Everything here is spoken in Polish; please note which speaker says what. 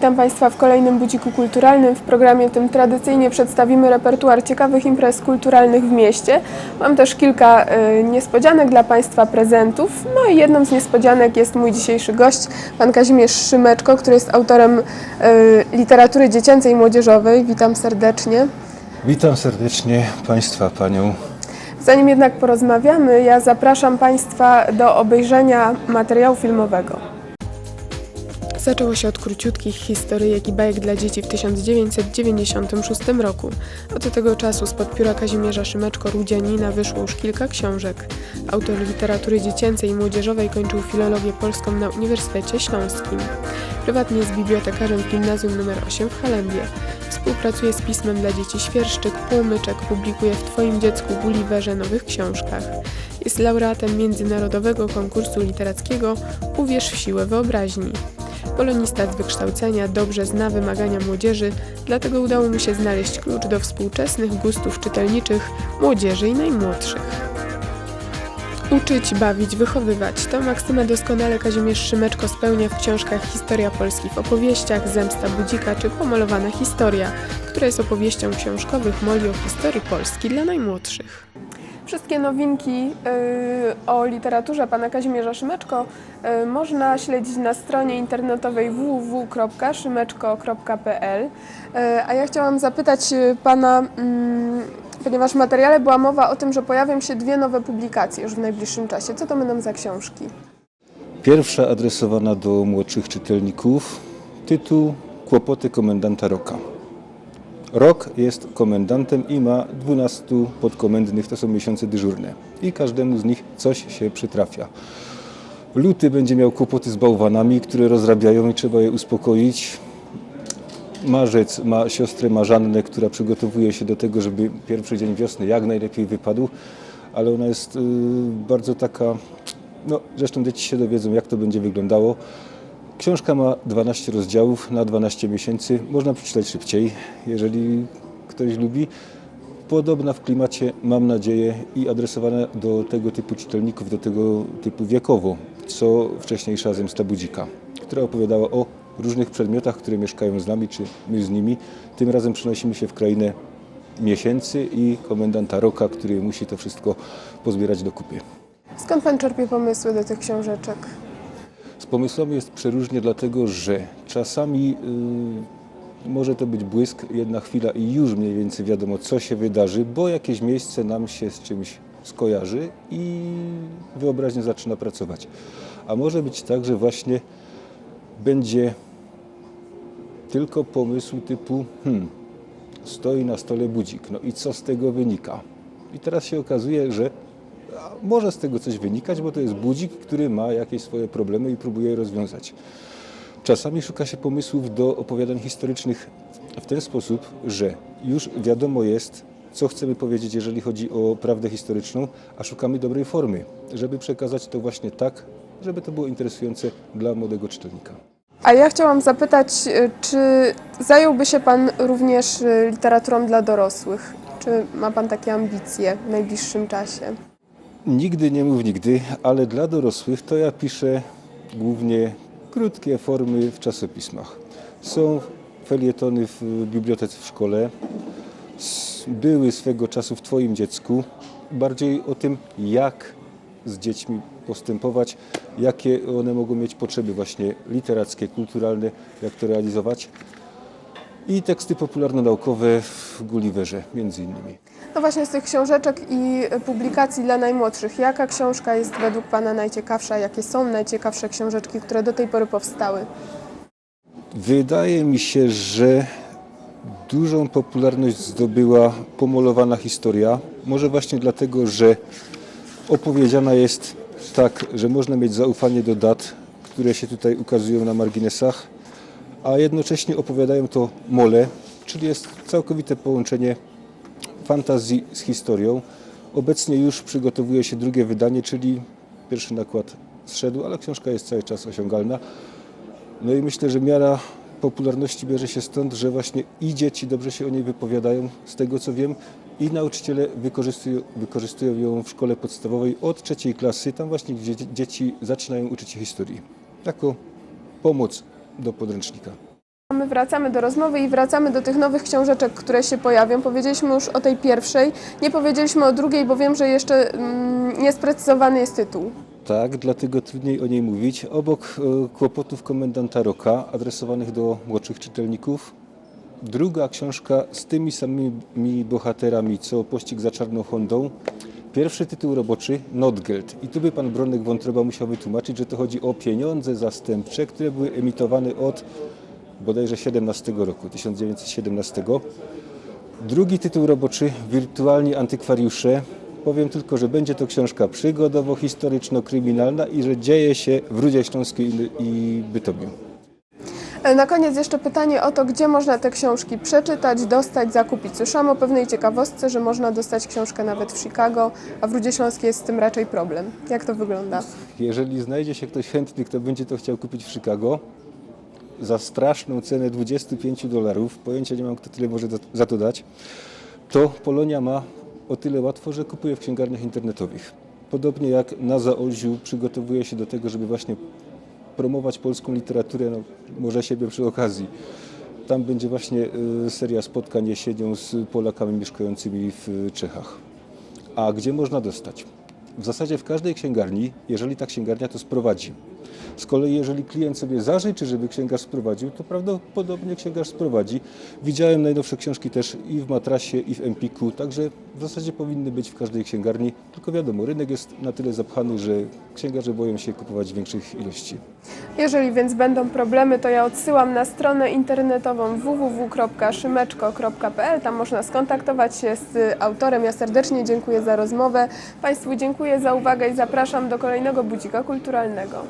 Speaker 1: Witam Państwa w kolejnym budziku kulturalnym. W programie tym tradycyjnie przedstawimy repertuar ciekawych imprez kulturalnych w mieście. Mam też kilka y, niespodzianek dla Państwa prezentów. No i jedną z niespodzianek jest mój dzisiejszy gość, pan Kazimierz Szymeczko, który jest autorem y, literatury dziecięcej i młodzieżowej. Witam serdecznie.
Speaker 2: Witam serdecznie Państwa, Panią.
Speaker 1: Zanim jednak porozmawiamy, ja zapraszam Państwa do obejrzenia materiału filmowego. Zaczęło się od króciutkich historyjek i bajek dla dzieci w 1996 roku. Od tego czasu spod pióra Kazimierza Szymeczko-Rudzianina wyszło już kilka książek. Autor literatury dziecięcej i młodzieżowej kończył filologię polską na Uniwersytecie Śląskim. Prywatnie jest bibliotekarzem w Gimnazjum nr 8 w Halembie. Współpracuje z pismem dla dzieci Świerszczyk, Płomyczek, publikuje w Twoim dziecku Gulliverze nowych książkach. Jest laureatem międzynarodowego konkursu literackiego Uwierz w siłę wyobraźni. Polonista z wykształcenia dobrze zna wymagania młodzieży, dlatego udało mu się znaleźć klucz do współczesnych gustów czytelniczych młodzieży i najmłodszych. Uczyć, bawić, wychowywać. To maksymę doskonale Kazimierz Szymeczko spełnia w książkach Historia Polski w opowieściach, Zemsta Budzika czy Pomalowana Historia, która jest opowieścią książkowych moli o historii Polski dla najmłodszych. Wszystkie nowinki y, o literaturze pana Kazimierza Szymeczko y, można śledzić na stronie internetowej www.szymeczko.pl. Y, a ja chciałam zapytać pana, mm, ponieważ w materiale była mowa o tym, że pojawią się dwie nowe publikacje już w najbliższym czasie. Co to będą za książki?
Speaker 2: Pierwsza adresowana do młodszych czytelników. Tytuł Kłopoty komendanta Roka. Rok jest komendantem i ma 12 podkomendnych, to są miesiące dyżurne. I każdemu z nich coś się przytrafia. Luty będzie miał kłopoty z bałwanami, które rozrabiają i trzeba je uspokoić. Marzec ma siostrę Marzannę, która przygotowuje się do tego, żeby pierwszy dzień wiosny jak najlepiej wypadł, ale ona jest y, bardzo taka, no zresztą dzieci się dowiedzą, jak to będzie wyglądało. Książka ma 12 rozdziałów na 12 miesięcy. Można przeczytać szybciej, jeżeli ktoś lubi. Podobna w klimacie, mam nadzieję, i adresowana do tego typu czytelników, do tego typu wiekowo, co wcześniejsza Zemsta Budzika, która opowiadała o różnych przedmiotach, które mieszkają z nami, czy my z nimi. Tym razem przenosimy się w krainę miesięcy i komendanta Roka, który musi to wszystko pozbierać do kupy.
Speaker 1: Skąd pan czerpie pomysły do tych książeczek?
Speaker 2: Z pomysłami jest przeróżnie, dlatego że czasami y, może to być błysk, jedna chwila i już mniej więcej wiadomo, co się wydarzy, bo jakieś miejsce nam się z czymś skojarzy i wyobraźnia zaczyna pracować. A może być tak, że właśnie będzie tylko pomysł typu hmm, stoi na stole budzik, no i co z tego wynika? I teraz się okazuje, że może z tego coś wynikać, bo to jest budzik, który ma jakieś swoje problemy i próbuje je rozwiązać. Czasami szuka się pomysłów do opowiadań historycznych w ten sposób, że już wiadomo jest, co chcemy powiedzieć, jeżeli chodzi o prawdę historyczną, a szukamy dobrej formy, żeby przekazać to właśnie tak, żeby to było interesujące dla młodego czytelnika.
Speaker 1: A ja chciałam zapytać, y, czy zająłby się Pan również y, literaturą dla dorosłych? Czy ma Pan takie ambicje w najbliższym czasie?
Speaker 2: Nigdy nie mów nigdy, ale dla dorosłych to ja piszę głównie krótkie formy w czasopismach. Są felietony w bibliotece w szkole, były swego czasu w Twoim dziecku. Bardziej o tym, jak z dziećmi postępować, jakie one mogą mieć potrzeby właśnie literackie, kulturalne, jak to realizować. I teksty popularno-naukowe w Gulliverze między innymi.
Speaker 1: No właśnie z tych książeczek i publikacji dla najmłodszych, jaka książka jest według Pana najciekawsza? Jakie są najciekawsze książeczki, które do tej pory powstały?
Speaker 2: Wydaje mi się, że dużą popularność zdobyła pomalowana historia. Może właśnie dlatego, że opowiedziana jest tak, że można mieć zaufanie do dat, które się tutaj ukazują na marginesach, a jednocześnie opowiadają to mole, czyli jest całkowite połączenie fantazji z historią. Obecnie już przygotowuje się drugie wydanie, czyli pierwszy nakład zszedł, ale książka jest cały czas osiągalna. No i myślę, że miara popularności bierze się stąd, że właśnie i dzieci dobrze się o niej wypowiadają, z tego co wiem, i nauczyciele wykorzystują, wykorzystują ją w szkole podstawowej od trzeciej klasy, tam właśnie gdzie dzie- dzieci zaczynają uczyć się historii, jako pomoc do podręcznika.
Speaker 1: My wracamy do rozmowy i wracamy do tych nowych książeczek, które się pojawią. Powiedzieliśmy już o tej pierwszej, nie powiedzieliśmy o drugiej, bo wiem, że jeszcze mm, niesprecyzowany jest tytuł.
Speaker 2: Tak, dlatego trudniej o niej mówić. Obok e, kłopotów komendanta Roka, adresowanych do młodszych czytelników, druga książka z tymi samymi bohaterami, co Pościg za Czarną Hondą. Pierwszy tytuł roboczy Notgeld. I tu by pan Bronek Wątroba musiał wytłumaczyć, że to chodzi o pieniądze zastępcze, które były emitowane od bodajże 17 roku, 1917. Drugi tytuł roboczy Wirtualni antykwariusze. Powiem tylko, że będzie to książka przygodowo-historyczno-kryminalna i że dzieje się w Rudzie Śląskiej i- Bytomiu.
Speaker 1: E, Na koniec jeszcze pytanie o to, gdzie można te książki przeczytać, dostać, zakupić. Słyszałam o pewnej ciekawostce, że można dostać książkę nawet w Chicago, a w Rudzie Śląskiej jest z tym raczej problem. Jak to wygląda?
Speaker 2: Jeżeli znajdzie się ktoś chętny, kto będzie to chciał kupić w Chicago za straszną cenę 25 dolarów, pojęcia nie mam, kto tyle może za- to dać, to Polonia ma o tyle łatwo, że kupuje w księgarniach internetowych. Podobnie jak na Zaolziu przygotowuje się do tego, żeby właśnie promować polską literaturę, no, może siebie przy okazji. Tam będzie właśnie y, seria spotkań jesienią z Polakami mieszkającymi w Czechach. A gdzie można dostać? W zasadzie w każdej księgarni, jeżeli ta księgarnia to sprowadzi. Z kolei jeżeli klient sobie zażyczy, żeby księgarz sprowadził, to prawdopodobnie księgarz sprowadzi. Widziałem najnowsze książki też i w Matrasie, i w Empiku, także w zasadzie powinny być w każdej księgarni. Tylko wiadomo, rynek jest na tyle zapchany, że księgarze boją się kupować większych ilości.
Speaker 1: Jeżeli więc będą problemy, to ja odsyłam na stronę internetową www.szymeczko.pl. Tam można skontaktować się z autorem. Ja serdecznie dziękuję za rozmowę. Państwu dziękuję za uwagę i zapraszam do kolejnego budzika kulturalnego.